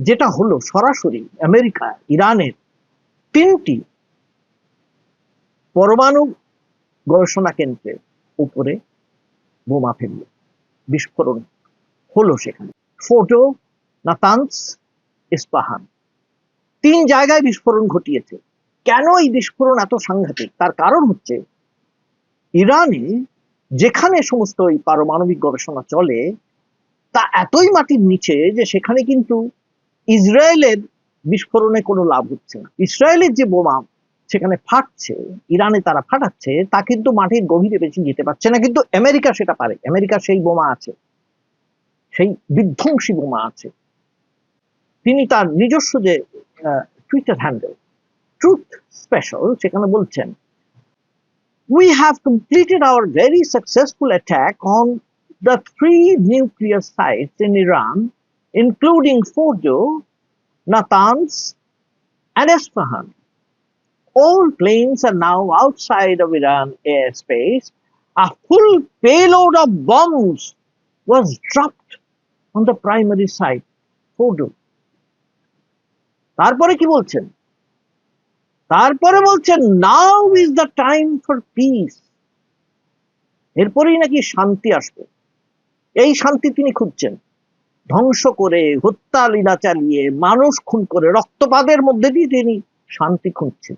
যেটা হলো সরাসরি আমেরিকা, ইরানের তিনটি পরমাণু গবেষণা কেন্দ্রের উপরে বোমা ফেলল। বিস্ফোরণ হলো সেখানে। Fordow Natanz Isfahan. তিন জায়গায় বিস্ফোরণ ঘটিয়েছে। কেন এই বিস্ফোরণ এত সাংঘাতিক? তার কারণ হচ্ছে ইরানে যেখানে সমস্ত এই পারমাণবিক গবেষণা চলে, তা এতই মাটির নিচে যে সেখানে কিন্তু ইসরায়েলের বিস্ফোরণে কোনো লাভ হচ্ছে না। ইসরায়েলের যে বোমা সেখানে ফাটছে ইরানে তারা ফাটাচ্ছে তা কিন্তু মাটির গভীরে বেশি যেতে পারছে না কিন্তু আমেরিকা সেটা পারে। আমেরিকা সেই বোমা আছে সেই বিধ্বংসী বোমা আছে। তিনি তার নিজস্ব যে টুইটার হ্যান্ডেল ট্রুথ স্পেশাল সেখানে বলছেন we have completed our very successful attack on the three nuclear sites in Iran, including Fordo, Natanz, and Esfahan. All planes are now outside of Iran airspace. A full payload of bombs was dropped on the primary site, Fordo. তারপরে কি বলছেন তারপরে বলছেন now is the time for peace এরপরেই নাকি শান্তি আসবে এই শান্তি তিনি খুঁজছেন ধ্বংস করে হত্যা লীলা চালিয়ে মানুষ খুন করে রক্তপাতের মধ্যে দিয়ে তিনি শান্তি খুঁজছেন।